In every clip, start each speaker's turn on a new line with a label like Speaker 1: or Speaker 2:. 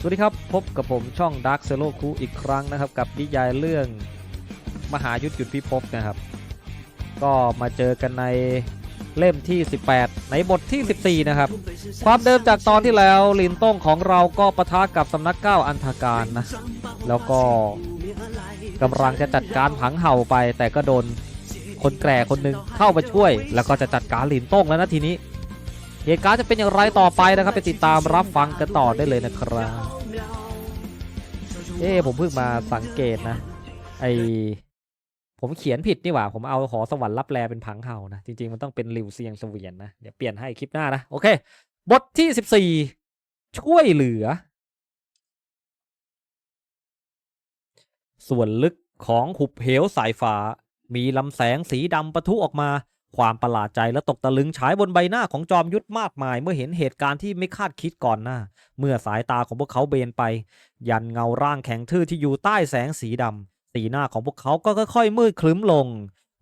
Speaker 1: สวัสดีครับ พบกับผมช่อง Dark z e r o คูอีกครั้งนะครับ กับนิยายเรื่องมหายุทธหยุดพิภพนะครับ ก็มาเจอกันในเล่มที่ 18 ในบทที่ 14 นะครับ ความเดิมจากตอนที่แล้วลินต้งของเราก็ปะทะกับสำนักเก้าอันธการนะ แล้วก็กำลังจะจัดการผังเห่าไป แต่ก็โดนคนแก่คนหนึ่งเข้ามาช่วย แล้วก็จะจัดการลินต้งแล้วนะทีนี้ เหตุการณ์จะเป็นอย่างไรต่อไปนะครับ ไปติดตามรับฟังกันต่อได้เลยนะครับเอ้ผมเพิ่งมาสังเกตนะ ไอผมเขียนผิดนี่หว่า ผมเอาหอสวรรค์รับแลเป็นผังเห่านะ จริง ๆ มันต้องเป็นริวเซียงเสวียนนะ เดี๋ยวเปลี่ยนให้คลิปหน้านะ โอเค บทที่สิบสี่ช่วยเหลือ ส่วนลึกของหุบเหวสายฟ้า มีลำแสงสีดำปะทุออกมา ความประหลาดใจและตกตะลึงฉายบนใบหน้าของจอมยุทธมากมาย เมื่อเห็นเหตุการณ์ที่ไม่คาดคิดก่อนหน้า เมื่อสายตาของพวกเขาเบนไป ยันเงาร่างแข็งทื่อที่อยู่ใต้แสงสีดำสีหน้าของพวกเขาก็ค่อยๆมืดคลึ้มลง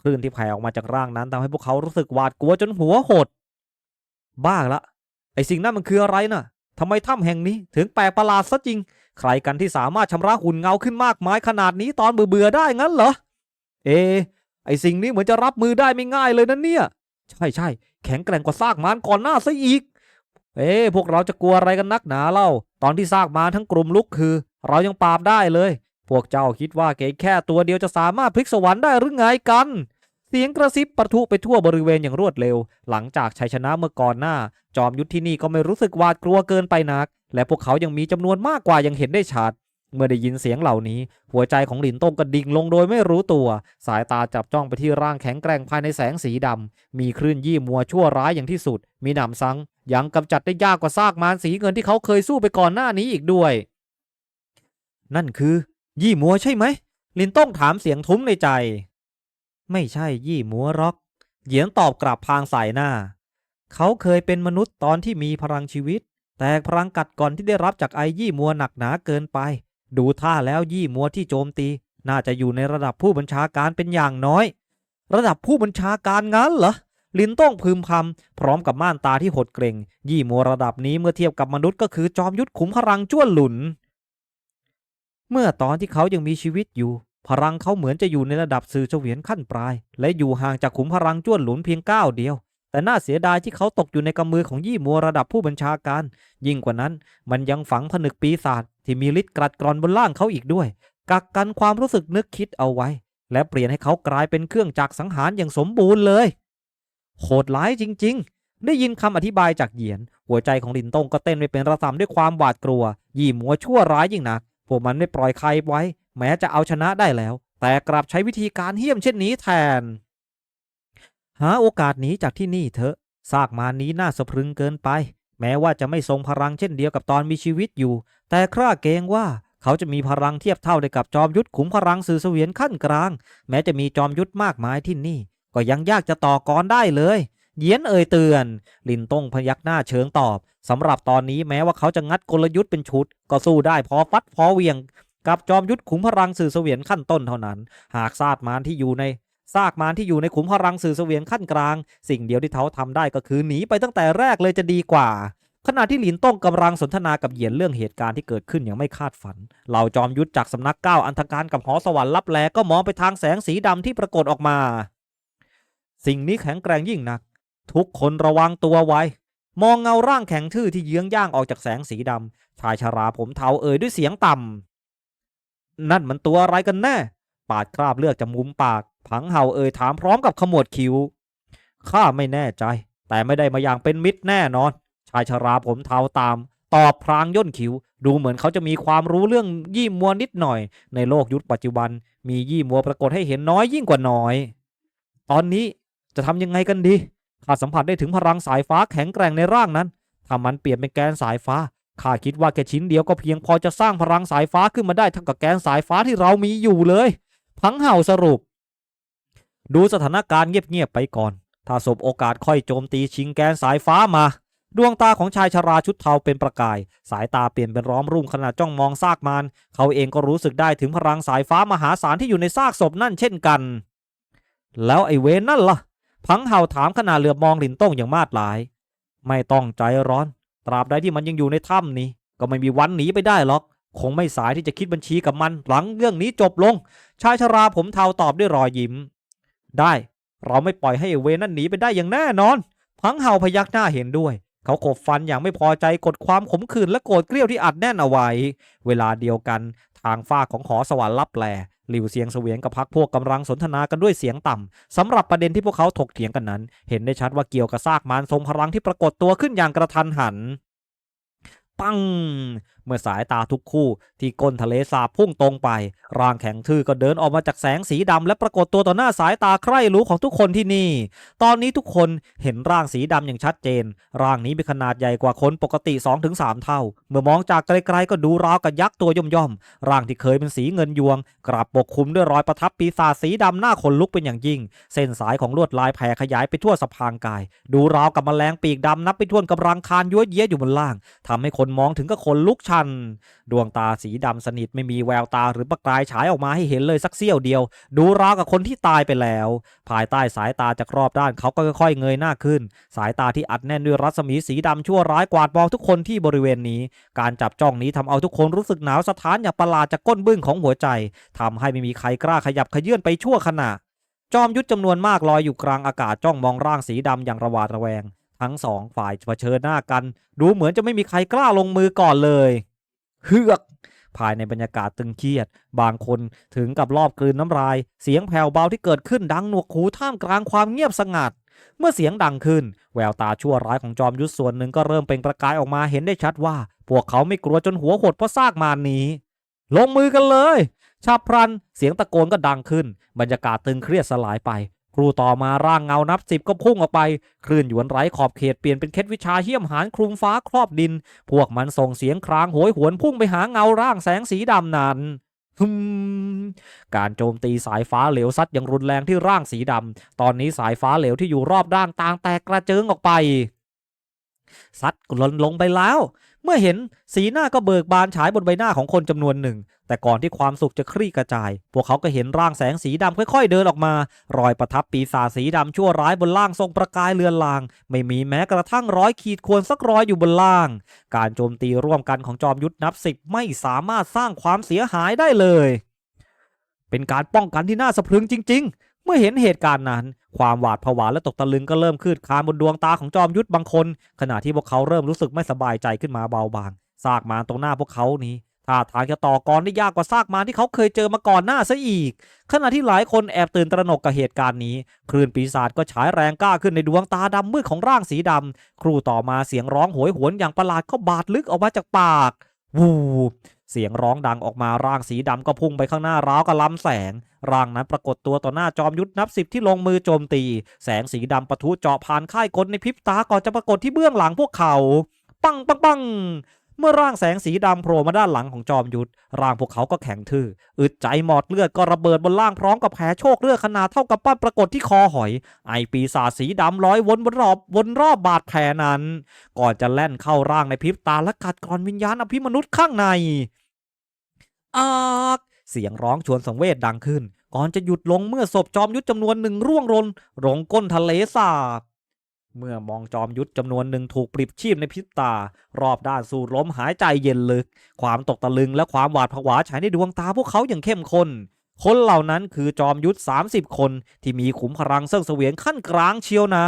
Speaker 1: คลื่นที่แผ่ออกมาจากร่างนั้นทำให้พวกเขารู้สึกหวาดกลัวจนหัวหด บ้าละไอสิ่งนั้นมันคืออะไรน่ะทำไมถ้ำแห่งนี้ถึงแปลกประหลาดซะจริง ใครกันที่สามารถชำระหุ่นเงาขึ้นมากมายขนาดนี้ตอนเบื่อๆได้งั้นเหรอ เอ ไอสิ่งนี้เหมือนจะรับมือได้ไม่ง่ายเลยนะเนี่ย ใช่ใช่แข็งแกร่งกว่าซากมารก่อนหน้าซะอีก เอ๊ะพวกเราจะกลัวอะไรกันนักหนาเล่า ตอนที่ซากมารทั้งกลุ่มลุกคือ เรายังปราบได้เลย พวกเจ้าคิดว่าเก๋แค่ตัวเดียวจะสามารถพลิกสวรรค์ได้หรือไงกันเสียงกระซิบประทุไปทั่วบริเวณอย่างรวดเร็ว หลังจากชัยชนะเมื่อก่อนหน้า จอมยุทธที่นี่ก็ไม่รู้สึกหวาดกลัวเกินไปนัก และพวกเขายังมีจำนวนมากกว่ายังเห็นได้ชัด เมื่อได้ยินเสียงเหล่านี้ หัวใจของหลินต้งกระดิ่งลงโดยไม่รู้ตัว สายตาจับจ้องไปที่ร่างแข็งแกร่งภายในแสงสีดำ มีคลื่นยี่มัวชั่วร้ายอย่างที่สุด มีหนำซ้ำยังกำจัดได้ยากกว่าซากมารสีเงินที่เขาเคยสู้ไปก่อนหน้านี้อีกด้วย นั่นคือ ยี่มัวใช่ไหมลินต้องถามเสียงทุ้มในใจ ไม่ใช่ยี่มัวหรอก เหยียนตอบกลับพางสายหน้า เขาเคยเป็นมนุษย์ตอนที่มีพลังชีวิต แต่พลังกัดก่อนที่ได้รับจากไอยี่มัวหนักหนาเกินไป ดูท่าแล้วยี่มัวที่โจมตี น่าจะอยู่ในระดับผู้บัญชาการเป็นอย่างน้อย ระดับผู้บัญชาการงั้นเหรอลินต้องพึมพำพร้อมกับม่านตาที่หดเกรงยี่มัวระดับนี้เมื่อเทียบกับมนุษย์ก็คือจอมยุทธขุมพลังจ้วนหลุน เมื่อตอนที่เขายังมีชีวิตอยู่ พลังเขาเหมือนจะอยู่ในระดับสื่อเฉวียนขั้นปลาย และอยู่ห่างจากขุมพลังจ้วนหลุนเพียงก้าวเดียว แต่น่าเสียดายที่เขาตกอยู่ในกำมือของยี่มัวระดับผู้บัญชาการ ยิ่งกว่านั้นมันยังฝังผนึกปีศาจที่มีฤทธิ์กรัดกร่อนบนร่างเขาอีกด้วย กักกันความรู้สึกนึกคิดเอาไว้ และเปลี่ยนให้เขากลายเป็นเครื่องจักรสังหารอย่างสมบูรณ์เลย โหดร้ายจริง ๆ ได้ยินคำอธิบายจากเหยียน หัวใจของลินตงก็เต้นไปเป็นระสำด้วยความหวาดกลัว ยี่หมัวชั่วร้ายยิ่งหนักพวกมันไม่ปล่อยใครไว้ แม้จะเอาชนะได้แล้ว แต่กลับใช้วิธีการเหี้ยมเช่นนี้แทน หาโอกาสหนีจากที่นี่เถอะซากมานี้น่าสะพรึงเกินไป แม้ว่าจะไม่ทรงพลังเช่นเดียวกับตอนมีชีวิตอยู่ แต่คร่าเกรงว่าเขาจะมีพลังเทียบเท่าได้กับจอมยุทธขุมพลังสื่อเสวียนขั้นกลาง แม้จะมีจอมยุทธมากมายที่นี่ ก็ยังยากจะต่อกรได้เลยเยียนเอ่ยเตือน ลินต้งพยักหน้าเชิงตอบสำหรับตอนนี้แม้ว่าเขาจะงัดกลยุทธ์เป็นชุด ก็สู้ได้พอฟัดพอเวียง กับจอมยุทธขุมพลังสื่อเสวียนขั้นต้นเท่านั้น หากซากมารที่อยู่ใน ซากมารที่อยู่ในขุมพลังสื่อเสวียนขั้นกลาง สิ่งเดียวที่เขาทำได้ก็คือหนีไปตั้งแต่แรกเลยจะดีกว่า ขณะที่หลินต้งกำลังสนทนากับเหยียนเรื่องเหตุการณ์ที่เกิดขึ้นอย่างไม่คาดฝัน เหล่าจอมยุทธจากสำนักเก้าอันธการกับหอสวรรค์ลับแลก็มองไปทางแสงสีดำที่ปรากฏออกมา สิ่งนี้แข็งแกร่งยิ่งนัก ทุกคนระวังตัวไว้ มองเงาร่างแข็งทื่อที่เยื้องย่างออกจากแสงสีดำชายชาราผมเทาเอ่ยด้วยเสียงต่ำนั่นมันตัวอะไรกันแน่ ปาดคราบเลือดจากมุมปาก ผังเห่าเอ่ยถามพร้อมกับขมวดคิ้วข้าไม่แน่ใจ แต่ไม่ได้มาอย่างเป็นมิตรแน่นอน ชายชราผมเทาตาม ตอบพรางย่นคิ้ว ดูเหมือนเขาจะมีความรู้เรื่องยี่มัวนิดหน่อย ในโลกยุคปัจจุบัน มียี่มัวปรากฏให้เห็นน้อยยิ่งกว่าน้อย ตอนนี้จะทำยังไงกันดีข้าสัมผัสได้ถึงพลังสายฟ้าแข็งแกร่งในร่างนั้นถ้ามันเปลี่ยนเป็นแกนสายฟ้าข้าคิดว่าแค่ชิ้นเดียวก็เพียงพอจะสร้างพลังสายฟ้าขึ้นมาได้เท่ากับแกนสายฟ้าที่เรามีอยู่เลยพังเห่าสรุป ดูสถานการณ์เงียบๆไปก่อน ถ้าสบโอกาสค่อยโจมตีชิงแกนสายฟ้ามา ดวงตาของชายชราชุดเทาเป็นประกาย สายตาเปลี่ยนเป็นร้อมรุ่งขณะจ้องมองซากมารเขาเองก็รู้สึกได้ถึงพลังสายฟ้ามหาศาลที่อยู่ในซากศพนั่นเช่นกัน แล้วไอเวนนั่นล่ะ พังเห่าถามขณะเหลือบมองหลินต้งอย่างมาดหลาย ไม่ต้องใจร้อน ตราบใดที่มันยังอยู่ในถ้ำนี้ ก็ไม่มีวันหนีไปได้หรอกคงไม่สายที่จะคิดบัญชีกับมันหลังเรื่องนี้จบลง ชายชราผมเทาตอบด้วยรอยยิ้ม ได้ เราไม่ปล่อยให้อเวนั่นหนีไปได้อย่างแน่นอน พังเห่าพยักหน้าเห็นด้วย เขาขบฟันอย่างไม่พอใจกดความขมขื่นและโกรธเกรี้ยวที่อัดแน่นเอาไว้ เวลาเดียวกัน ทางฝ้าของหอสวรรค์ลับแลหลิวเสียงเสวียงกับพักพวกกำลังสนทนากันด้วยเสียงต่ำสำหรับประเด็นที่พวกเขาถกเถียงกันนั้น เห็นได้ชัดว่าเกี่ยวกับซากมารทรงพลังที่ปรากฏตัวขึ้นอย่างกระทันหัน ปัง เมื่อสายตาทุกคู่ที่ก้นทะเลสาบพุ่งตรงไป ร่างแข็งทื่อก็เดินออกมาจากแสงสีดำและปรากฏตัวต่อหน้าสายตาใคร่รู้ของทุกคนที่นี่ ตอนนี้ทุกคนเห็นร่างสีดำอย่างชัดเจน ร่างนี้มีขนาดใหญ่กว่าคนปกติ 2-3 เท่า เมื่อมองจากไกลๆก็ดูราวกับยักษ์ตัวย่อมๆร่างที่เคยเป็นสีเงินยวง กลับปกคลุมด้วยรอยประทับปีศาจสีดำหน้าขนลุกเป็นอย่างยิ่ง เส้นสายของลวดลายแผ่ขยายไปทั่วสะพางกาย ดูราวกับแมลงปีกดำนับไปทั่วกำลังคานยั่วเยี้ยอยู่บนล่างทำให้คนมองถึงกับขนลุกชันดวงตาสีดำสนิทไม่มีแววตาหรือประกายฉายออกมาให้เห็นเลยสักเสี้ยวเดียว ดูราวกับคนที่ตายไปแล้ว ภายใต้สายตาจากรอบด้านเขาก็ค่อยๆเงยหน้าขึ้น สายตาที่อัดแน่นด้วยรัศมีสีดำชั่วร้ายกวาดมองทุกคนที่บริเวณนี้ การจับจ้องนี้ทำเอาทุกคนรู้สึกหนาวสะท้านอย่างประหลาดจากก้นบึ้งของหัวใจทำให้ไม่มีใครกล้าขยับขยื่นไปชั่วขณะจอมยุทธจำนวนมากลอยอยู่กลางอากาศจ้องมองร่างสีดำอย่างระหวาดระแวง ทั้งสองฝ่ายเผชิญหน้ากัน ดูเหมือนจะไม่มีใครกล้าลงมือก่อนเลยเฮือกภายในบรรยากาศตึงเครียด บางคนถึงกับรอบกลืนน้ำลาย เสียงแผ่วเบาที่เกิดขึ้นดังหนวกหูท่ามกลางความเงียบสงัด เมื่อเสียงดังขึ้น แววตาชั่วร้ายของจอมยุทธส่วนหนึ่งก็เริ่มเป็นประกายออกมาเห็นได้ชัดว่า พวกเขาไม่กลัวจนหัวหดเพราะซากมารนี้ ลงมือกันเลยฉับพลัน เสียงตะโกนก็ดังขึ้น บรรยากาศตึงเครียดสลายไป ครูต่อมาร่างเงานับสิบก็พุ่งออกไป คลื่นหยวนไร้ขอบเขตเปลี่ยนเป็นเคล็ดวิชาเหี้ยมหานคลุมฟ้าครอบดิน พวกมันส่งเสียงครางโหยหวนพุ่งไปหาเงาร่างแสงสีดำนั้นฮึมการโจมตีสายฟ้าเหลวซัดอย่างรุนแรงที่ร่างสีดำ ตอนนี้สายฟ้าเหลวที่อยู่รอบด้านต่างแตกกระเจิงออกไปซัดหล่นลงไปแล้ว เมื่อเห็นสีหน้าก็เบิกบานฉายบนใบหน้าของคนจำนวนหนึ่ง แต่ก่อนที่ความสุขจะคลี่กระจาย พวกเขาก็เห็นร่างแสงสีดำค่อย ๆ เดินออกมา รอยประทับปีศาจสีดำชั่วร้ายบนล่างทรงประกายเลือนลาง ไม่มีแม้กระทั่งร้อยขีดควรสักรอยอยู่บนล่าง การโจมตีร่วมกันของจอมยุทธนับสิบไม่สามารถสร้างความเสียหายได้เลย เป็นการป้องกันที่น่าสะพรึงจริง ๆ เมื่อเห็นเหตุการณ์นั้น ความหวาดผวาและตกตะลึงก็เริ่มคืดคานบนดวงตาของจอมยุทธบางคน ขณะที่พวกเขาเริ่มรู้สึกไม่สบายใจขึ้นมาเบาบางซากมารตรงหน้าพวกเขานี้ท่าทางจะต่อกรได้ยากกว่าซากมารที่เขาเคยเจอมาก่อนหน้าซะอีก ขณะที่หลายคนแอบตื่นตระหนกกับเหตุการณ์นี้ คลื่นปีศาจก็ฉายแรงกล้าขึ้นในดวงตาดำมืดของร่างสีดำครูต่อมาเสียงร้องโหยหวนอย่างประหลาดก็บาดลึกออกมาจากปากวู เสียงร้องดังออกมาร่างสีดำก็พุ่งไปข้างหน้าร้าวกับลำแสง ร่างนั้นปรากฏตัวต่อหน้าจอมยุทธนับสิบที่ลงมือโจมตี แสงสีดำปะทุเจาะผ่านค่ายกลในพริบตาก่อนจะปรากฏที่เบื้องหลังพวกเขา ปังปังปัง เมื่อร่างแสงสีดำโผล่มาด้านหลังของจอมยุทธร่างพวกเขาก็แข็งทื่ออึดใจหมอดเลือดก็ระเบิดบนล่างพร้อมกับแผลโชคเลือดขนาดเท่ากับปั้นปรากฏที่คอหอย ไอปีศาจสีดำร้อยวนบนรอบวนรอบบาดแผลนั้น ก่อนจะแล่นเข้าร่างในพริบตาและกัดกร่อนวิญญาณอภิมนุษย์ข้างในอากเสียงร้องชวนสังเวชดังขึ้น ก่อนจะหยุดลงเมื่อศพจอมยุทธจำนวนหนึ่งร่วงหล่นลงก้นทะเลสาบ เมื่อมองจอมยุทธจำนวนหนึ่งถูกปลิบชีพในพริบตา รอบด้านสู่ลมหายใจเย็นลึก ความตกตะลึงและความหวาดผวาฉายในดวงตาพวกเขาอย่างเข้มข้นคนเหล่านั้นคือจอมยุทธ30 คนที่มีขุมพลังเสื่องเสวียงขั้นกลางเชียวนะ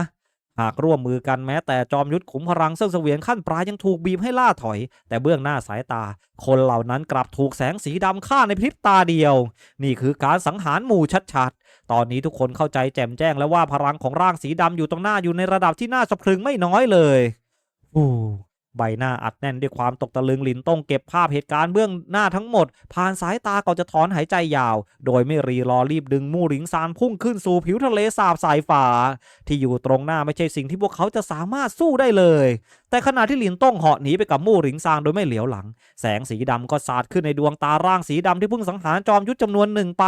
Speaker 1: หากร่วมมือกันแม้แต่จอมยุทธขุมพลังเสื่องเสวียงขั้นปลายยังถูกบีบให้ล่าถอย แต่เบื้องหน้าสายตา คนเหล่านั้นกลับถูกแสงสีดำฆ่าในพริบตาเดียว นี่คือการสังหารหมู่ชัดๆ ตอนนี้ทุกคนเข้าใจแจ่มแจ้งแล้วว่าพลังของร่างสีดำอยู่ตรงหน้าอยู่ในระดับที่น่าสะพรึงไม่น้อยเลย อู้ ใบหน้าอัดแน่นด้วยความตกตะลึงลินต้องเก็บภาพเหตุการณ์เบื้องหน้าทั้งหมด ผ่านสายตาก่อนจะถอนหายใจยาว โดยไม่รีรอรีบดึงมู่หลิงซานพุ่งขึ้นสู่ผิวทะเลสาบสายฟ้าที่อยู่ตรงหน้าไม่ใช่สิ่งที่พวกเขาจะสามารถสู้ได้เลย แต่ขณะที่หลินต้องเหาะหนีไปกับมู่หลิงซานโดยไม่เหลียวหลัง แสงสีดำก็สาดขึ้นในดวงตาร่างสีดำที่เพิ่งสังหารจอมยุทธจำนวนหนึ่งไป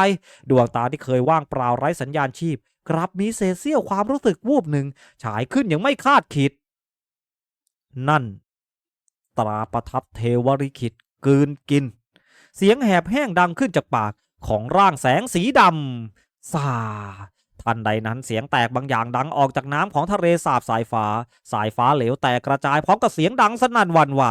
Speaker 1: ดวงตาที่เคยว่างเปล่าไร้สัญญาณชีพกลับมีเศษเสี้ยวความรู้สึกวูบหนึ่งฉายขึ้นอย่างไม่คาดคิด นั่น ตราประทับเทวริคิดกลืนกิน เสียงแหบแห้งดังขึ้นจากปากของร่างแสงสีดำซา ทันใดนั้นเสียงแตกบางอย่างดังออกจากน้ำของทะเลสาบสายฟ้า สายฟ้าเหลวแตกกระจายพร้อมกับเสียงดังสนั่นหวั่นไหว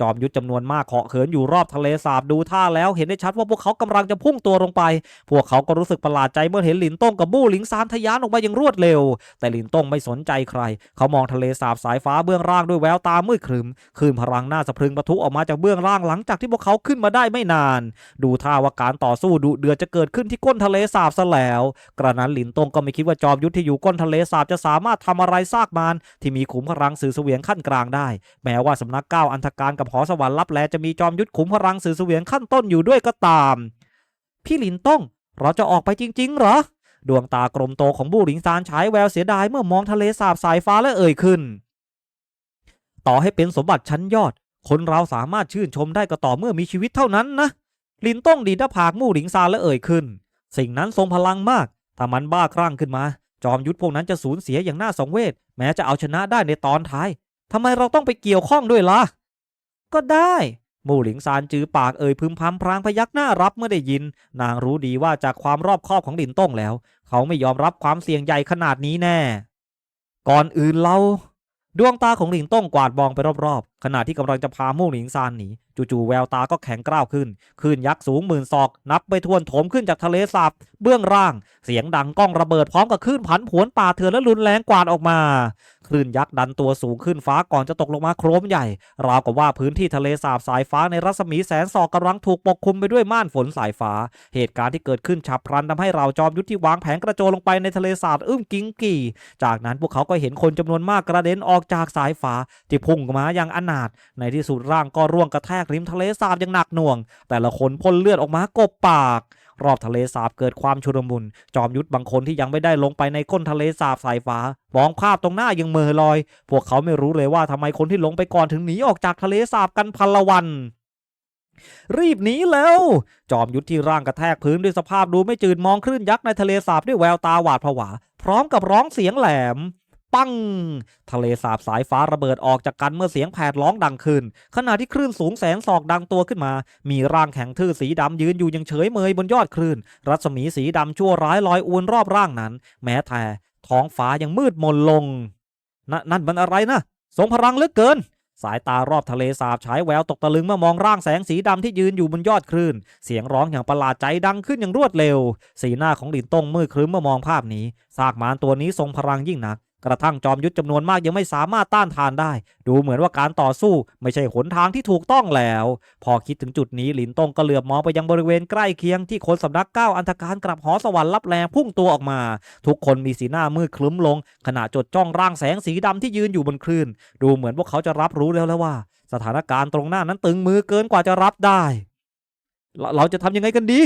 Speaker 1: จอมยุทธจำนวนมากเหาะเขินอยู่รอบทะเลสาบดูท่าแล้วเห็นได้ชัดว่าพวกเขากำลังจะพุ่งตัวลงไป พวกเขาก็รู้สึกประหลาดใจเมื่อเห็นหลินต้งกับมู่หลิงซานทะยานออกมาอย่างรวดเร็ว แต่หลินต้งไม่สนใจใคร เขามองทะเลสาบสายฟ้าเบื้องล่างด้วยแววตามืดครึมคืนพลังหน่าสะพรึงปะทุออกมาจากเบื้องล่างหลังจากที่พวกเขาขึ้นมาได้ไม่นาน ดูท่าว่าการต่อสู้ดุเดือดจะเกิดขึ้นที่ก้นทะเลสาบซะแล้ว กระนั้นหลินตงงก็ไม่คิดว่าจอมยุทธที่อยู่ก้นทะเลสาบจะสามารถทำอะไรซากมารที่มีขุมพลังสื่อเสวียงขั้นกลางได้ แม้ว่าสำนักเก้าอันธการกับหอสวรรค์ลับแลจะมีจอมยุทธขุมพลังสื่อเสวียงขั้นต้นอยู่ด้วยก็ตาม พี่หลินต้องเราจะออกไปจริง ๆ เหรอ ดวงตากลมโตของบูหลิงซานฉายแววเสียดายเมื่อมองทะเลสาบสายฟ้าและเอ่ยขึ้น ต่อให้เป็นสมบัติชั้นยอด คนเราสามารถชื่นชมได้ก็ต่อเมื่อมีชีวิตเท่านั้นนะลินต้องดีดผากมู่หลิงซานและเอ่ยขึ้น สิ่งนั้นทรงพลังมาก ถ้ามันบ้าคลั่งขึ้นมา จอมยุทธพวกนั้นจะสูญเสียอย่างน่าสังเวชแม้จะเอาชนะได้ในตอนท้ายทำไมเราต้องไปเกี่ยวข้องด้วยล่ะ ก็ได้หมู่หลิงซานจือปากเอ่ยพึมพำพรางพยักหน้ารับเมื่อได้ยิน นางรู้ดีว่าจากความรอบคอบของลินต้งแล้ว เขาไม่ยอมรับความเสี่ยงใหญ่ขนาดนี้แน่ ก่อนอื่นเรา ดวงตาของหลิงต้งกวาดมองไปรอบๆ ขณะที่กำลังจะพามู่หลิงซานหนีจู่ๆแววตาก็แข็งกร้าวขึ้นคลื่นยักษ์สูงหมื่นศอก นับไปทวนโถมขึ้นจากทะเลสาบเบื้องล่าง เสียงดังก้องระเบิดพร้อมกับคลื่นผันผวนป่าเถื่อนและรุนแรงกวาดออกมา ลื่นยักษ์ดันตัวสูงขึ้นฟ้าก่อนจะตกลงมาโครมใหญ่ ราวกับว่าพื้นที่ทะเลสาบสายฟ้าในรัศมีแสนศอกกำลังถูกปกคลุมไปด้วยม่านฝนสายฟ้า เหตุการณ์ที่เกิดขึ้นฉับพลันทำให้เราจอมยุทธที่วางแผนกระโจนลงไปในทะเลสาบอึ้มกิ้งกี่ จากนั้นพวกเขาก็เห็นคนจำนวนมากกระเด็นออกจากสายฟ้าที่พุ่งมาอย่างอนาถในที่สุดร่างก็ร่วงกระแทกริมทะเลสาบอย่างหนักหน่วง แต่ละคนพ่นเลือดออกมากบปาก รอบทะเลสาบเกิดความชุลมุน จอมยุทธบางคนที่ยังไม่ได้ลงไปในก้นทะเลสาบสายฟ้ามองภาพตรงหน้ายังเมือลอย พวกเขาไม่รู้เลยว่าทำไมคนที่ลงไปก่อนถึงหนีออกจากทะเลสาบกันพันละวันรีบหนีแล้ว จอมยุทธที่ร่างกระแทกพื้นด้วยสภาพดูไม่จืดมองคลื่นยักษ์ในทะเลสาบด้วยแววตาหวาดผวา พร้อมกับร้องเสียงแหลม ปัง ทะเลสาบสายฟ้าระเบิดออกจากกันเมื่อเสียงแผดร้องดังขึ้น ขณะที่คลื่นสูงแสนศอกดังตัวขึ้นมา มีร่างแข็งทื่อสีดำยืนอยู่ยังเฉยเมยบนยอดคลื่น รัศมีสีดำชั่วร้ายลอยอวนรอบร่างนั้น แม้แต่ท้องฟ้ายังมืดมนลงนนั่นมันอะไรนะทรงพลังเหลือเกินสายตารอบทะเลสาบฉายแววตกตะลึงเมื่อมองร่างแสงสีดำที่ยืนอยู่บนยอดคลื่น เสียงร้องอย่างประหลาดใจดังขึ้นอย่างรวดเร็ว สีหน้าของหลินตงมืดครึ้มเมื่อมองภาพนี้ซากมารตัวนี้ทรงพลังยิ่งนัก กระทั่งจอมยุทธจำนวนมากยังไม่สามารถต้านทานได้ ดูเหมือนว่าการต่อสู้ไม่ใช่หนทางที่ถูกต้องแล้ว พอคิดถึงจุดนี้หลินตงก็เหลือบมองไปยังบริเวณใกล้เคียงที่คนสำนักเก้าอันธการกลับหอสวรรค์รับแรงพุ่งตัวออกมา ทุกคนมีสีหน้ามืดคลึ้มลง ขณะจดจ้องร่างแสงสีดำที่ยืนอยู่บนคลื่น ดูเหมือนพวกเขาจะรับรู้แล้วแล้วว่า สถานการณ์ตรงหน้านั้นตึงมือเกินกว่าจะรับได้ เรเราจะทำยังไงกันดี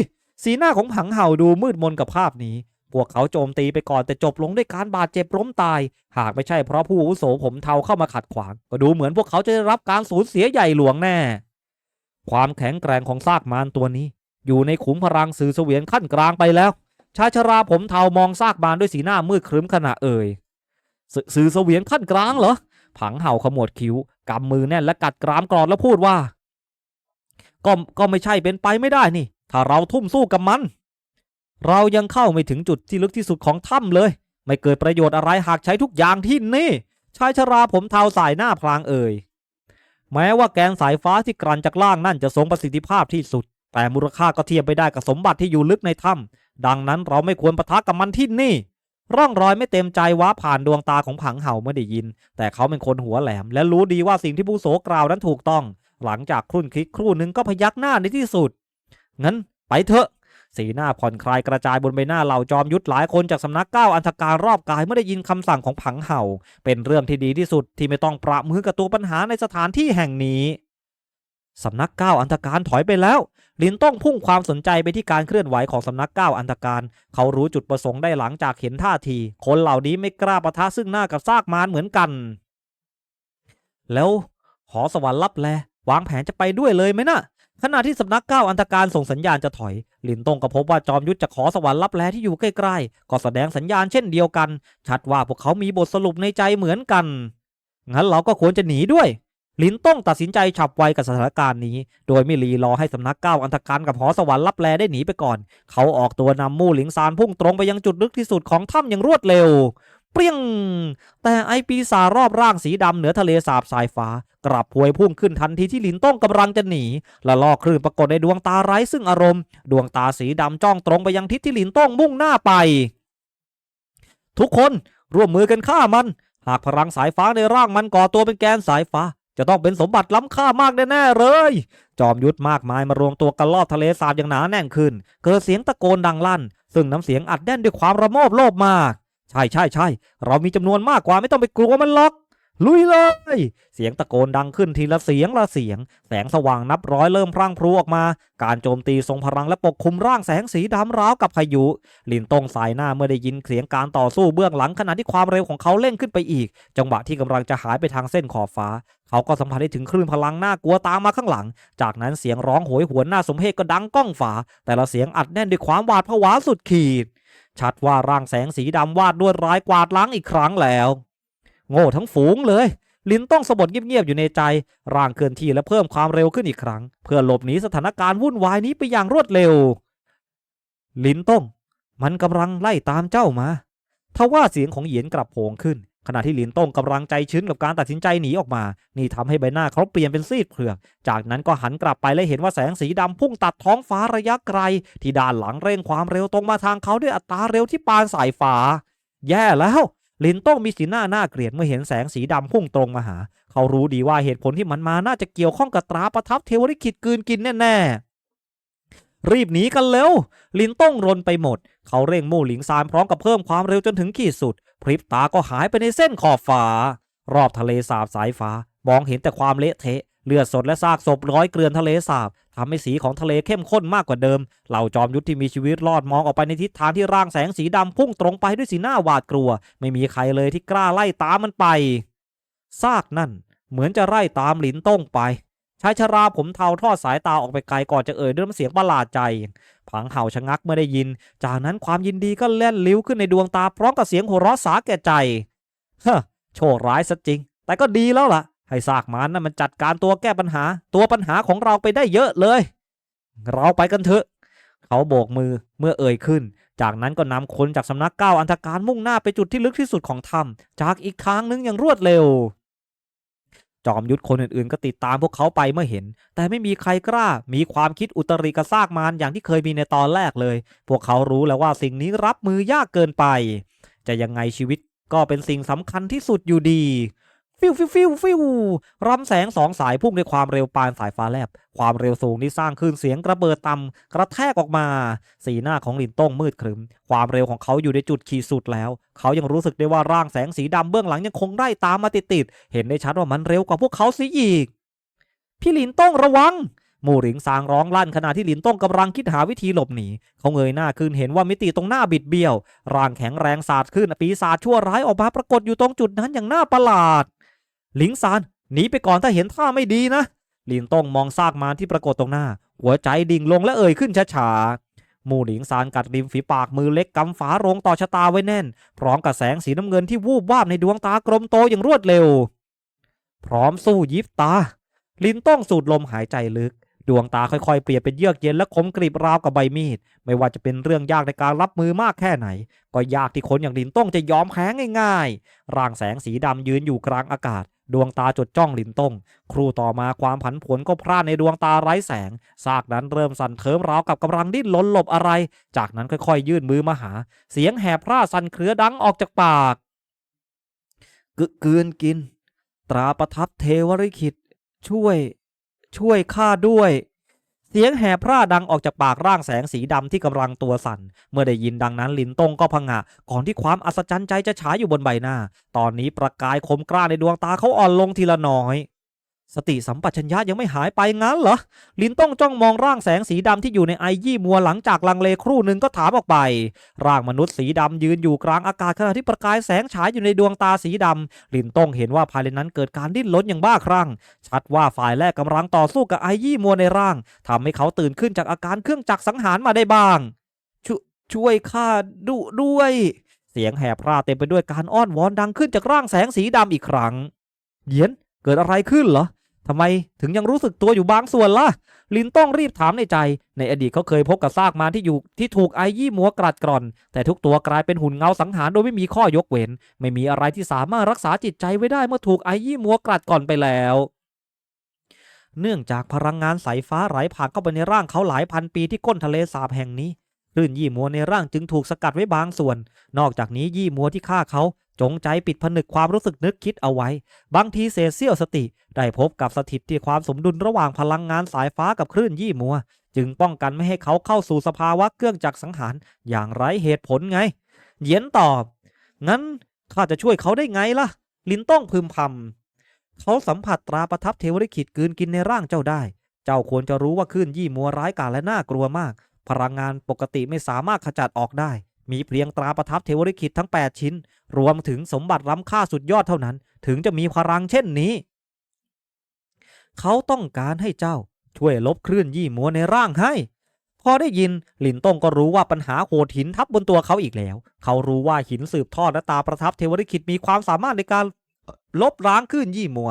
Speaker 1: สีหน้าของผังเห่าดูมืดมนกับภาพนี้ พวกเขาโจมตีไปก่อนแต่จบลงด้วยการบาดเจ็บล้มตาย หากไม่ใช่เพราะผู้อาวุโสผมเทาเข้ามาขัดขวาง ก็ดูเหมือนพวกเขาจะได้รับการสูญเสียใหญ่หลวงแน่ ความแข็งแกร่งของซากมารตัวนี้ อยู่ในขุมพลังสื่อเสวียนขั้นกลางไปแล้ว ชายชราผมเทามองซากมารด้วยสีหน้ามืดครึ้มขณะเอ่ยสสื่อเสวียนขั้นกลางเหรอ ผังเห่าขมวดคิ้วกำมือแน่นและกัดกรามกรอดแล้วพูดว่า ก็ก็ไม่ใช่เป็นไปไม่ได้นี่ ถ้าเราทุ่มสู้กับมัน เรายังเข้าไม่ถึงจุดที่ลึกที่สุดของถ้ำเลย ไม่เกิดประโยชน์อะไรหากใช้ทุกอย่างที่นี่ชายชราผมเทาสายหน้าพลางเอ่ย แม้ว่าแกนสายฟ้าที่กลั่นจากล่างนั่นจะทรงประสิทธิภาพที่สุด แต่มูลค่าก็เทียบไปได้กับสมบัติที่อยู่ลึกในถ้ำดังนั้นเราไม่ควรปะทะกับมันที่นี่ ร่องรอยไม่เต็มใจว้าผ่านดวงตาของผังเห่าเมื่อได้ยิน แต่เขาเป็นคนหัวแหลม และรู้ดีว่าสิ่งที่ผู้โสกล่าวนั้นถูกต้อง หลังจากครุ่นคิดครู่หนึ่งก็พยักหน้าในที่สุดงั้นไปเถอะ สีหน้าผ่อนคลายกระจายบนใบหน้าเหล่าจอมยุทธหลายคนจากสำนักก้าอันธการรอบกายเมื่อได้ยินคำสั่งของผังเห่า เป็นเรื่องที่ดีที่สุดที่ไม่ต้องประมือกับตัวปัญหาในสถานที่แห่งนี้สำนักก้าอันธการถอยไปแล้ว ลินต้องพุ่งความสนใจไปที่การเคลื่อนไหวของสำนักก้าอันธการ เขารู้จุดประสงค์ได้หลังจากเห็นท่าที คนเหล่านี้ไม่กล้าปะทะซึ่งหน้ากับซากมารเหมือนกัน แล้วหอสวรรค์ลับแลวางแผนจะไปด้วยเลยไหมนะ ขณะที่สำนักเก้าอันตการส่งสัญญาณจะถอยลินตงก็พบว่าจอมยุทธจากหอสวรรค์ลับแลที่อยู่ใกล้ๆ ก็แสดงสัญญาณเช่นเดียวกัน ชัดว่าพวกเขามีบทสรุปในใจเหมือนกัน งั้นเราก็ควรจะหนีด้วยลินต้องตัดสินใจฉับไวกับสถานการณ์นี้ โดยไม่รีรอให้สำนักก้าวอันธการกับหอสวรรค์รับแลได้หนีไปก่อน เขาออกตัวนำมู่หลิงซานพุ่งตรงไปยังจุดลึกที่สุดของถ้ำอย่างรวดเร็ว เปรี้ยง แต่ไอปีศาจรอบร่างสีดำเหนือทะเลสาบสายฟ้า กลับพวยพุ่งขึ้นทันทีที่ลินต้องกำลังจะหนี และลอกคลื่นปรากฏในดวงตาไร้ซึ่งอารมณ์ ดวงตาสีดำจ้องตรงไปยังทิศที่ลินต้องมุ่งหน้าไป ทุกคนร่วมมือกันฆ่ามัน หากพลังสายฟ้าในร่างมันก่อตัวเป็นแกนสายฟ้าจะต้องเป็นสมบัติล้ำค่ามากแน่ๆเลย จอมยุทธมากมายมารวมตัวกันรอบทะเลสาบอย่างหนาแน่นขึ้น เกิดเสียงตะโกนดังลั่น ซึ่งน้ำเสียงอัดแน่นด้วยความระโมบโลภมาก ใช่ใช่ใช่เรามีจำนวนมากกว่าไม่ต้องไปกลัวมันหรอก ลุยเลย เสียงตะโกนดังขึ้นทีละเสียงละเสียง แสงสว่างนับร้อยเริ่มพรั่งพรูออกมา การโจมตีทรงพลังและปกคลุมร่างแสงสีดำราวกับพายุ ลินตงสายหน้าเมื่อได้ยินเสียงการต่อสู้เบื้องหลังขณะที่ความเร็วของเขาเร่งขึ้นไปอีก จังหวะที่กำลังจะหายไปทางเส้นขอบฟ้าเขาก็สัมผัสได้ถึงคลื่นพลังน่ากลัวตามมาข้างหลัง จากนั้นเสียงร้องโหยหวนน่าสมเพชก็ดังก้องฝา แต่ละเสียงอัดแน่นด้วยความหวาดผวาสุดขีด ชัดว่าร่างแสงสีดำวาดด้วยร้ายกวาดล้างอีกครั้งแล้ว โง่ทั้งฝูงเลย ลินต้องสะบดเงียบๆอยู่ในใจ ร่างเคลื่อนที่และเพิ่มความเร็วขึ้นอีกครั้ง เพื่อหลบหนีสถานการณ์วุ่นวายนี้ไปอย่างรวดเร็ว ลินต้อง มันกำลังไล่ตามเจ้ามาทว่าเสียงของเหยียนกลับโผงขึ้น ขณะที่ลินต้องกำลังใจชื้นกับการตัดสินใจหนีออกมา นี่ทำให้ใบหน้าเขาเปลี่ยนเป็นซีดเผือก จากนั้นก็หันกลับไปและเห็นว่าแสงสีดำพุ่งตัดท้องฟ้าระยะไกล ที่ด้านหลังเร่งความเร็วตรงมาทางเขาด้วยอัตราเร็วที่ปานสายฟ้า แย่แล้วลินต้องมีสีหน้าหน้าเกลียดเมื่อเห็นแสงสีดำพุ่งตรงมาหา เขารู้ดีว่าเหตุผลที่มันมาน่าจะเกี่ยวข้องกับตราประทับเทวริขิตกืนกินแน่ๆ รีบหนีกันเร็ว ลินต้องรนไปหมด เขาเร่งมู่หลิงซานพร้อมกับเพิ่มความเร็วจนถึงขีดสุด พริบตาก็หายไปในเส้นขอบฟ้ารอบทะเลสาบสายฟ้า มองเห็นแต่ความเละเทะ เลือดสดและซากศพร้อยเกลื่อนทะเลสาบทำให้สีของทะเลเข้มข้นมากกว่าเดิม เหล่าจอมยุทธที่มีชีวิตรอดมองออกไปในทิศทางที่ร่างแสงสีดำพุ่งตรงไปด้วยสีหน้าหวาดกลัว ไม่มีใครเลยที่กล้าไล่ตามมันไป ซากนั่นเหมือนจะไล่ตามหลินต้งไปชายชราผมเทาทอดสายตาออกไปไกลก่อนจะเอ่ยด้วยน้ำเสียงประหลาดใจ ผังเห่าชะงักเมื่อได้ยิน จากนั้นความยินดีก็เล่นลิ้วขึ้นในดวงตาพร้อมกับเสียงหัวเราะสาแก่ใจฮะโชคร้ายซะจริง แต่ก็ดีแล้วล่ะ ให้ซากมันนั้นมันจัดการตัวแก้ปัญหา ตัวปัญหาของเราไปได้เยอะเลย เราไปกันเถอะ เขาโบกมือเมื่อเอ่ยขึ้น จากนั้นก็นำคนจากสำนักก้าวอันธการมุ่งหน้าไปจุดที่ลึกที่สุดของถ้ำจากอีกทางนึงอย่างรวดเร็ว จอมยุทธคนอื่นๆ ก็ติดตามพวกเขาไปเมื่อเห็น แต่ไม่มีใครกล้า มีความคิดอุตริกระซากมานอย่างที่เคยมีในตอนแรกเลย พวกเขารู้แล้วว่าสิ่งนี้รับมือยากเกินไป จะยังไงชีวิตก็เป็นสิ่งสำคัญที่สุดอยู่ดี ฟิวฟิวฟิวฟิวรำแสงสองสายพุ่งด้วยความเร็วปานสายฟ้าแลบ ความเร็วสูงที่สร้างคลื่นเสียงกระเบิดต่ำกระแทกออกมา สีหน้าของลินต้งมืดครึม ความเร็วของเขาอยู่ในจุดขีดสุดแล้ว เขายังรู้สึกได้ว่าร่างแสงสีดำเบื้องหลังยังคงไล่ตามมาติดๆ เห็นได้ชัดว่ามันเร็วกว่าพวกเขาเสียอีก พี่ลินต้งระวังหมู่หลิงซางร้องลั่นขณะที่หลินต้งกำลังคิดหาวิธีหลบหนี เขาเงยหน้าขึ้นเห็นว่ามิติตรงหน้าบิดเบี้ยว ร่างแข็งแรงสาดขึ้นปีศาจชั่วร้ายออกมาปรากฏอยู่ตรงจุดนั้นอย่างน่าประหลาด หลิงซานหนีไปก่อนถ้าเห็นท่าไม่ดีนะหลินต้งมองซากมารที่ปรากฏตรงหน้า หัวใจดิ่งลงและเอ่ยขึ้นช้าๆหมู่หลิงซานกัดริมฝีปากมือเล็กกำฝาโรงต่อชะตาไว้แน่น พร้อมกับแสงสีน้ำเงินที่วูบวาบในดวงตากลมโตอย่างรวดเร็ว พร้อมสู้ยิบตา ลินต้องสูดลมหายใจลึก ดวงตาค่อยๆ เปลี่ยนเป็นเยือกเย็นและคมกริบราวกับใบมีด ไม่ว่าจะเป็นเรื่องยากในการรับมือมากแค่ไหน ก็ยากที่คนอย่างลินต้องจะยอมแพ้ง่าย ๆ ร่างแสงสีดำยืนอยู่กลางอากาศ ดวงตาจดจ้องลินต้ง ครู่ต่อมาความผันผวนก็พร่านในดวงตาไร้แสง ซากนั้นเริ่มสั่นเทิมราวกับกำลังดิ้นรนหลบอะไร จากนั้นค่อยๆ ยื่นมือมาหา เสียงแหบพร่าสั่นเครือดังออกจากปากกึกกืนกิน ตราประทับเทวริขิตช่วย ช่วยข้าด้วย สียงแหบพร่าดังออกจากปากร่างแสงสีดำที่กำลังตัวสั่น เมื่อได้ยินดังนั้นลินตงก็พงะก่อนที่ความอัศจรรย์ใจจะฉายอยู่บนใบหน้า ตอนนี้ประกายคมกล้าในดวงตาเขาอ่อนลงทีละน้อย สติสัมปชัญญะยังไม่หายไปงั้นเหรอ ลินต้องจ้องมองร่างแสงสีดำที่อยู่ในไอยี่มัวหลังจากลังเลครู่หนึ่งก็ถามออกไป ร่างมนุษย์สีดำยืนอยู่กลางอากาศขณะที่ประกายแสงฉายอยู่ในดวงตาสีดำลินต้องเห็นว่าภายในนั้นเกิดการดิ้นรนอย่างบ้าคลั่ง ชัดว่าฝ่ายแรกกำลังต่อสู้กับไอยี่มัวในร่างทำให้เขาตื่นขึ้นจากอาการเครื่องจักรสังหารมาได้บ้างชช่วยข้าดุด้วย เสียงแหบราเต็มไปด้วยการอ้อนวอนดังขึ้นจากร่างแสงสีดำอีกครั้ง เยียนเกิดอะไรขึ้นเหรอ ทำไมถึงยังรู้สึกตัวอยู่บางส่วนล่ะ ลินต้องรีบถามในใจ ในอดีตเขาเคยพบกับซากมารที่อยู่ที่ถูกไอยี่มัวกรัดกร่อน แต่ทุกตัวกลายเป็นหุ่นเงาสังหารโดยไม่มีข้อยกเว้น ไม่มีอะไรที่สามารถรักษาจิตใจไว้ได้เมื่อถูกไอยี่มัวกรัดกร่อนไปแล้ว เนื่องจากพลังงานสายฟ้าไหลผ่านเข้าไปในร่างเขาหลายพันปีที่ก้นทะเลสาบแห่งนี้คลื่นยี่มัวในร่างจึงถูกสกัดไว้บางส่วน นอกจากนี้ยี่มัวที่ฆ่าเขา จงใจปิดผนึกความรู้สึกนึกคิดเอาไว้ บางทีเศษเสี้ยวสติ ได้พบกับสถิตที่ความสมดุลระหว่างพลังงานสายฟ้ากับคลื่นยี่มัว จึงป้องกันไม่ให้เขาเข้าสู่สภาวะเครื่องจักรสังหาร อย่างไร้เหตุผลไง เยียนตอบ งั้นข้าจะช่วยเขาได้ไงล่ะ ลินต้องพึมพำเขาสัมผัสตราประทับเทวริขิตกืนกินในร่างเจ้าได้ เจ้าควรจะรู้ว่าคลื่นยี่มัวร้ายกาจและน่ากลัวมาก พลังงานปกติไม่สามารถขจัดออกได้มีเพียงตราประทับเทวริขิตทั้ง 8 ชิ้น รวมถึงสมบัติล้ำค่าสุดยอดเท่านั้น ถึงจะมีพลังเช่นนี้ เขาต้องการให้เจ้าช่วยลบคลื่นยี่มัวในร่างให้ พอได้ยินหลินตงก็รู้ว่าปัญหาโหดหินทับบนตัวเขาอีกแล้ว เขารู้ว่าหินสืบทอดและตาประทับเทวริขิตมีความสามารถในการลบล้างคลื่นยี่มัว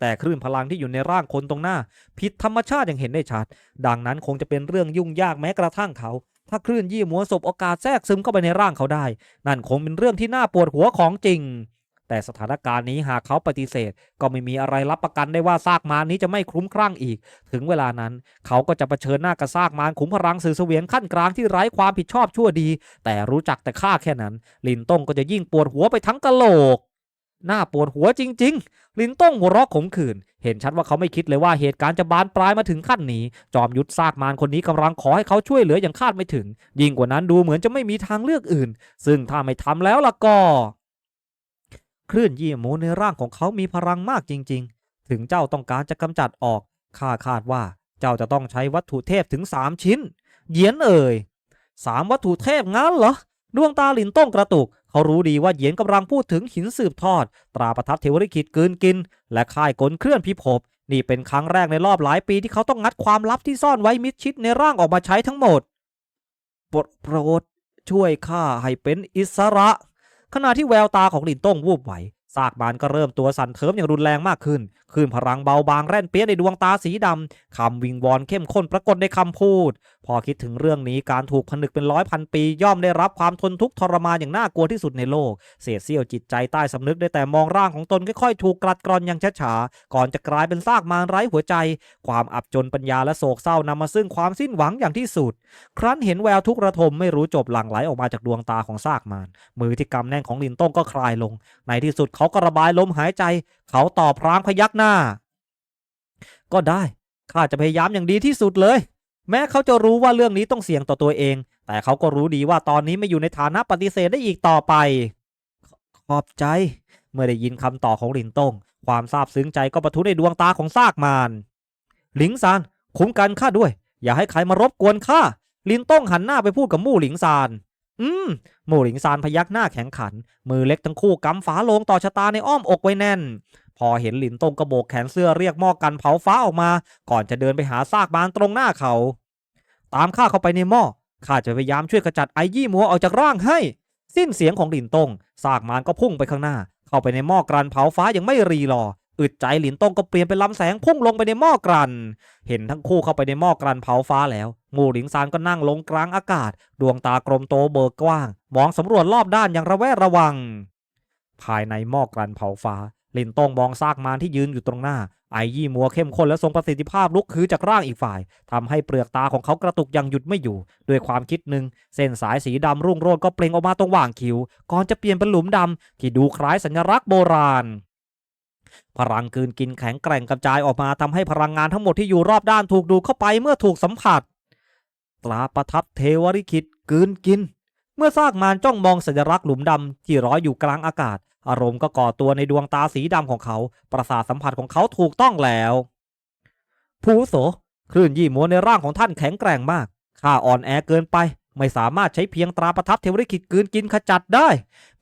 Speaker 1: แต่คลื่นพลังที่อยู่ในร่างคนตรงหน้า ผิดธรรมชาติอย่างเห็นได้ชัด ดังนั้นคงจะเป็นเรื่องยุ่งยากแม้กระทั่งเขา ถ้าคลื่นยี่มัวสบโอกาสแทรกซึมเข้าไปในร่างเขาได้ นั่นคงเป็นเรื่องที่น่าปวดหัวของจริง แต่สถานการณ์นี้หากเขาปฏิเสธ ก็ไม่มีอะไรรับประกันได้ว่าซากมารนี้จะไม่คลุ้มคลั่งอีก ถึงเวลานั้น เขาก็จะะเผชิญหน้ากับซากมารขุมพลังสื่อเสวียนขั้นกลางที่ไร้ความผิดชอบชั่วดี แต่รู้จักแต่ฆ่าแค่นั้น ลินต้งก็จะยิ่งปวดหัวไปทั้งกะโหลก หน่าปวดหัวจริง ๆ ลินต้งหัวเราะขมขื่น เห็นชัดว่าเขาไม่คิดเลยว่าเหตุการณ์จะบานปลายมาถึงขั้นนี้ จอมยุทธซากมารคนนี้กำลังขอให้เขาช่วยเหลืออย่างคาดไม่ถึง ยิ่งกว่านั้นดูเหมือนจะไม่มีทางเลือกอื่น ซึ่งถ้าไม่ทำแล้วล่ะก็คลื่นยี่หมูในร่างของเขามีพลังมากจริง ๆ ถึงเจ้าต้องการจะกำจัดออกข้าคาดว่าเจ้าจะต้องใช้วัตถุเทพถึงสามชิ้น เยียนเอ่ยสามวัตถุเทพงั้นเหรอ ดวงตาหลินต้งกระตุก เขารู้ดีว่าเหยียนกำลังพูดถึงหินสืบทอด ตราประทับเทวริขิตกืนกิน และค่ายกลเคลื่อนพิภพนี่เป็นครั้งแรกในรอบหลายปีที่เขาต้องงัดความลับที่ซ่อนไว้มิดชิดในร่างออกมาใช้ทั้งหมดโปรดโปรดช่วยข้าให้เป็นอิสระ ขณะที่แววตาของหลินต้งวูบไหวซากบานก็เริ่มตัวสั่นเทิมอย่างรุนแรงมากขึ้นคลื่นพลังเบาบางแร่นเปี้ยในดวงตาสีดำคำวิงวอนเข้มข้นปรากฏในคำพูด พอคิดถึงเรื่องนี้การถูกผนึกเป็นร้อยพันปีย่อมได้รับความทนทุกข์ทรมานอย่างน่ากลัวที่สุดในโลก เศษเสี้ยวจิตใจใต้สำนึกได้แต่มองร่างของตนค่อยๆ ถูกกรัดกร่อนอย่างช้าๆก่อนจะกลายเป็นซากมารไร้หัวใจ ความอับจนปัญญาและโศกเศร้านำมาซึ่งความสิ้นหวังอย่างที่สุด ครั้นเห็นแววทุกระทมไม่รู้จบหลั่งไหลออกมาจากดวงตาของซากมารมือที่กำแน่นของลินต้งก็คลายลง ในที่สุดเขาก็ระบายลมหายใจ เขาตอบพรางพยักหน้า ก็ได้ ข้าจะพยายามอย่างดีที่สุดเลย แม้เขาจะรู้ว่าเรื่องนี้ต้องเสี่ยงต่อตัวเอง แต่เขาก็รู้ดีว่าตอนนี้ไม่อยู่ในฐานะปฏิเสธได้อีกต่อไป ขอบใจ เมื่อได้ยินคำตอบของหลินตงความซาบซึ้งใจก็ประทุในดวงตาของซากมารหลิงซานคุ้มกันข้าด้วย อย่าให้ใครมารบกวนข้าลินต้องหันหน้าไปพูดกับมู่หลิงซาน อืมมู่หลิงซานพยักหน้าแข็งขัน มือเล็กทั้งคู่กำฝาลงต่อชะตาในอ้อมอกไว้แน่น พอเห็นหลินตงกระโบกแขนเสื้อเรียกหม้อกันเผาฟ้าออกมา ก่อนจะเดินไปหาซากบานตรงหน้าเขา ตามข้าเข้าไปในหม้อข้าจะพยายามช่วยขจัดไอยี่มัวออกจากร่างให้ สิ้นเสียงของหลินตงซากมารก็พุ่งไปข้างหน้า เข้าไปในหม้อกรันเผาฟ้ายังไม่รีรออึดใจหลินตงก็เปลี่ยนเป็นลำแสงพุ่งลงไปในหม้อกรัน เห็นทั้งคู่เข้าไปในหม้อกรันเผาฟ้าแล้ว งูหลิงซานก็นั่งลงกลางอากาศ ดวงตากลมโตเบิกกว้าง มองสำรวจรอบด้านอย่างระแวดระวัง ภายในหม้อกรันเผาฟ้าลินต้งมองซากมารที่ยืนอยู่ตรงหน้า ไอยี่มัวเข้มข้นและทรงประสิทธิภาพลุกคือจากร่างอีกฝ่ายทำให้เปลือกตาของเขากระตุกอย่างหยุดไม่อยู่ ด้วยความคิดหนึ่ง เส้นสายสีดำรุ่งโรจน์ก็เปล่งออกมาตรงว่างคิ้ว ก่อนจะเปลี่ยนเป็นหลุมดำที่ดูคล้ายสัญลักษณ์โบราณ พลังกลืนกินแข็งแกร่งกระจายออกมาทำให้พลังงานทั้งหมดที่อยู่รอบด้านถูกดูดเข้าไปเมื่อถูกสัมผัส ตราประทับเทวริคิตกืนกิน เมื่อซากมารจ้องมองสัญลักษณ์หลุมดำที่ร้อยอยู่กลางอากาศ อารมณ์ก็ก่อตัวในดวงตาสีดำของเขา ประสาทสัมผัสของเขาถูกต้องแล้วผู้โสคลื่นยี่มัวในร่างของท่านแข็งแกร่งมากข้าอ่อนแอเกินไป ไม่สามารถใช้เพียงตราประทับเทวริขิตกืนกินขจัดได้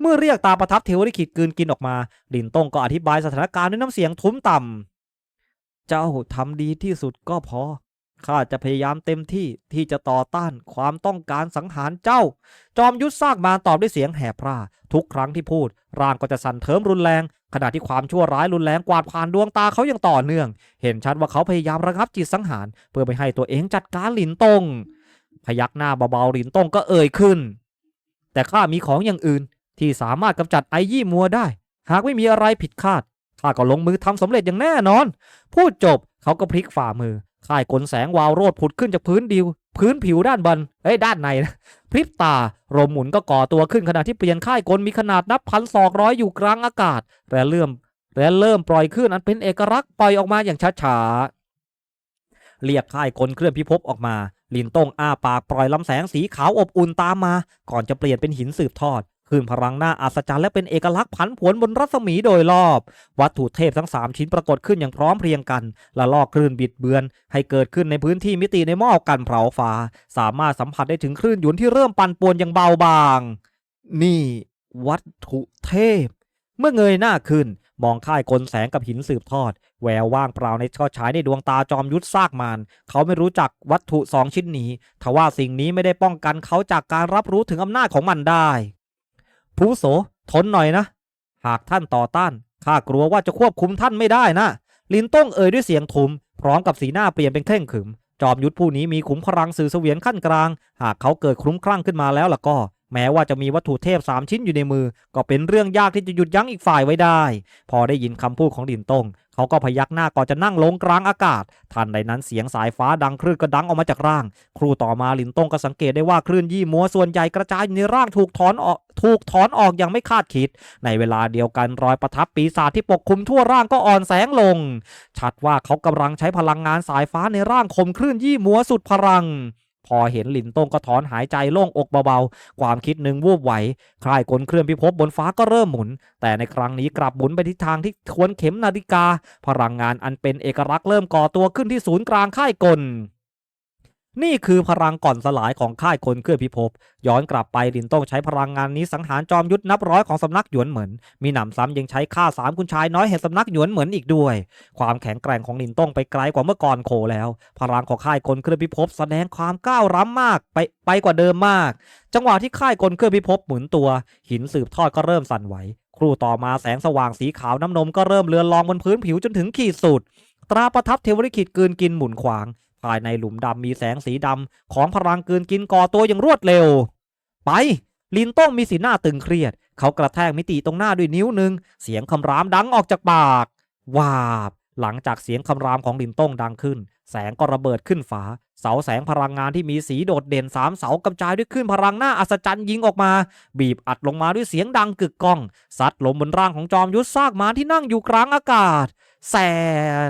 Speaker 1: เมื่อเรียกตาประทับเทวริขิตกืนกินออกมา ลินตงก็อธิบายสถานการณ์ด้วยน้ำเสียงทุ้มต่ำเจ้าทำดีที่สุดก็พอ ข้าจะพยายามเต็มที่ที่จะต่อต้านความต้องการสังหารเจ้า จอมยุทธซากมารตอบด้วยเสียงแหบพร่า ทุกครั้งที่พูด ร่างก็จะสั่นเทิมรุนแรง ขณะที่ความชั่วร้ายรุนแรงกวาดผ่านดวงตาเขาอย่างต่อเนื่อง เห็นชัดว่าเขาพยายามระงับจิตสังหาร เพื่อไปให้ตัวเองจัดการหลินตง พยักหน้าเบาๆหลินตงก็เอ่ยขึ้น แต่ข้ามีของอย่างอื่น ที่สามารถกำจัดไอยี่มัวได้ หากไม่มีอะไรผิดคาดข้าก็ลงมือทำสำเร็จอย่างแน่นอน พูดจบเขาก็พลิกฝ่ามือ ค่ายกลแสงวาวโรดผุดขึ้นจากพื้นดิว พื้นผิวด้านบนเอ้ยด้านในนะพริบตาลมหมุนก็ก่อตัวขึ้นขณะที่เปลี่ยนค่ายกลมีขนาดนับพันศอกร้อยอยู่กลางอากาศและเริ่มและเริ่มปล่อยขึ้นอันเป็นเอกลักษณ์ปล่อยออกมาอย่างช้าๆเรียกค่ายกลเคลื่อนพิภพออกมาลินต้งอ้าปากปล่อยลำแสงสีขาวอบอุ่นตามมา ก่อนจะเปลี่ยนเป็นหินสืบทอด คืนพลังหน้าอัศจรรย์และเป็นเอกลักษณ์ผันผวนบนรัศมีโดยรอบ วัตถุเทพทั้ง 3 ชิ้นปรากฏขึ้นอย่างพร้อมเพรียงกัน และลอกคลื่นบิดเบือน ให้เกิดขึ้นในพื้นที่มิติในหม้อกันเผาฟ้า สามารถสัมผัสได้ถึงคลื่นหยุนที่เริ่มปั่นป่วนอย่างเบาบาง นี่ วัตถุเทพ เมื่อเงยหน้าขึ้น มองค่ายกลแสงกับหินสืบทอด แววว่างเปล่าในก็ฉายในดวงตาจอมยุทธซากมารเขาไม่รู้จักวัตถุสองชิ้นนี้ทว่าสิ่งนี้ไม่ได้ป้องกันเขาจากการรับรู้ถึงอำนาจของมันได้ ผู้โสทนหน่อยนะ หากท่านต่อต้านข้ากลัวว่าจะควบคุมท่านไม่ได้นะ ลินต้งเอ่ยด้วยเสียงทุม พร้อมกับสีหน้าเปลี่ยนเป็นเคร่งขึม จอมยุทธผู้นี้มีขุมพลังสื่อเสวียนขั้นกลาง หากเขาเกิดคลุ้มคลั่งขึ้นมาแล้วล่ะก็ แม้ว่าจะมีวัตถุเทพสามชิ้นอยู่ในมือ ก็เป็นเรื่องยากที่จะหยุดยั้งอีกฝ่ายไว้ได้ พอได้ยินคำพูดของลินตงเขาก็พยักหน้าก่อนจะนั่งลงกลางอากาศ ทันใดนั้นเสียงสายฟ้าดังคลื่นก็ดังออกมาจากร่าง ครูต่อมาลินตงก็สังเกตได้ว่าคลื่นยี่มัวส่วนใหญ่กระจายในร่างถูกถอนออกถูกถอนออกอย่างไม่คาดคิด ในเวลาเดียวกันรอยประทับปีศาจที่ปกคลุมทั่วร่างก็อ่อนแสงลง ชัดว่าเขากำลังใช้พลังงานสายฟ้าในร่างคมคลื่นยี่มัวสุดพลัง พอเห็นหลินต้งก็ถอนหายใจโล่งอกเบาๆ ความคิดหนึ่งวูบไหวคลายกลเคลื่อนพิภพบนฟ้าก็เริ่มหมุน แต่ในครั้งนี้กลับหมุนไปทิศทางที่ทวนเข็มนาฬิกา พลังงานอันเป็นเอกลักษณ์เริ่มก่อตัวขึ้นที่ศูนย์กลางค่ายกล นี่คือพลังก่อนสลายของค่ายคนเคลื่อนพิภพ ย้อนกลับไปลินต้องใช้พลังงานนี้สังหารจอมยุทธนับร้อยของสำนักหยวนเหมิน มีหนำซ้ำยังใช้ฆ่าสามคุณชายน้อยแห่งสำนักหยวนเหมินอีกด้วย ความแข็งแกร่งของลินต้องไปไกลกว่าเมื่อก่อนโคแล้ว พลังของค่ายกลเคลื่อนพิภพแสดงความก้าวร้ำมากไปไปกว่าเดิมมาก จังหวะที่ค่ายกลเคลื่อนพิภพหมุนตัว หินสืบทอดก็เริ่มสั่นไหว ครู่ต่อมาแสงสว่างสีขาวน้ำนมก็เริ่มเลือนลองบนพื้นผิวจนถึงขีดสุดตราประทับเทวริขิตกืนกินหมุนขวาง ภายในหลุมดำมีแสงสีดำของพลังกลืนกินก่อตัวอย่างรวดเร็ว ไป ลินต้งมีสีหน้าตึงเครียด เขากระแทกมิติตรงหน้าด้วยนิ้วหนึ่งเสียงคำรามดังออกจากปากวาบ หลังจากเสียงคำรามของลินต้งดังขึ้น แสงก็ระเบิดขึ้นฟ้าเสาแสงพลังงานที่มีสีโดดเด่นสามเสากระจายด้วยขึ้นพลังหน้าอัศจรรย์ยิงออกมา บีบอัดลงมาด้วยเสียงดังกึกก้องซัดลมบนร่างของจอมยุทธซากมารที่นั่งอยู่กลางอากาศแส่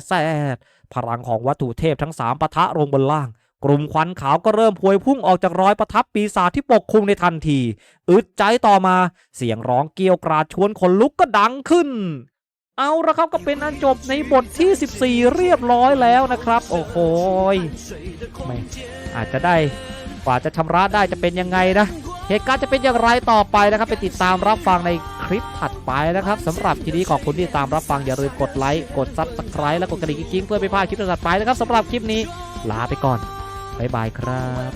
Speaker 1: แสด พลังของวัตถุเทพทั้งสามปะทะลงบนล่าง กลุ่มควันขาวก็เริ่มพวยพุ่งออกจากรอยประทับปีศาจที่ปกคลุมในทันที อึดใจต่อมาเสียงร้องเกรียวกราดชวนขนลุกก็ดังขึ้นเอาละครับก็เป็นอันจบในบทที่ 14 เรียบร้อยแล้วนะครับ โอ้โหไม่อาจจะได้กว่าจะชำระได้จะเป็นยังไงนะ เหตุการณ์จะเป็นอย่างไรต่อไปนะครับ ไปติดตามรับฟังในคลิปถัดไปนะครับสำหรับทีนี้ขอบคุณที่ตามรับฟังอย่าลืมกดไลค์กดซับสไครต์และกดกระดิ่งกิ๊งเพื่อไม่พลาดคลิปถัดไปนะครับสำหรับคลิปนี้ลาไปก่อนบ๊ายบายครับ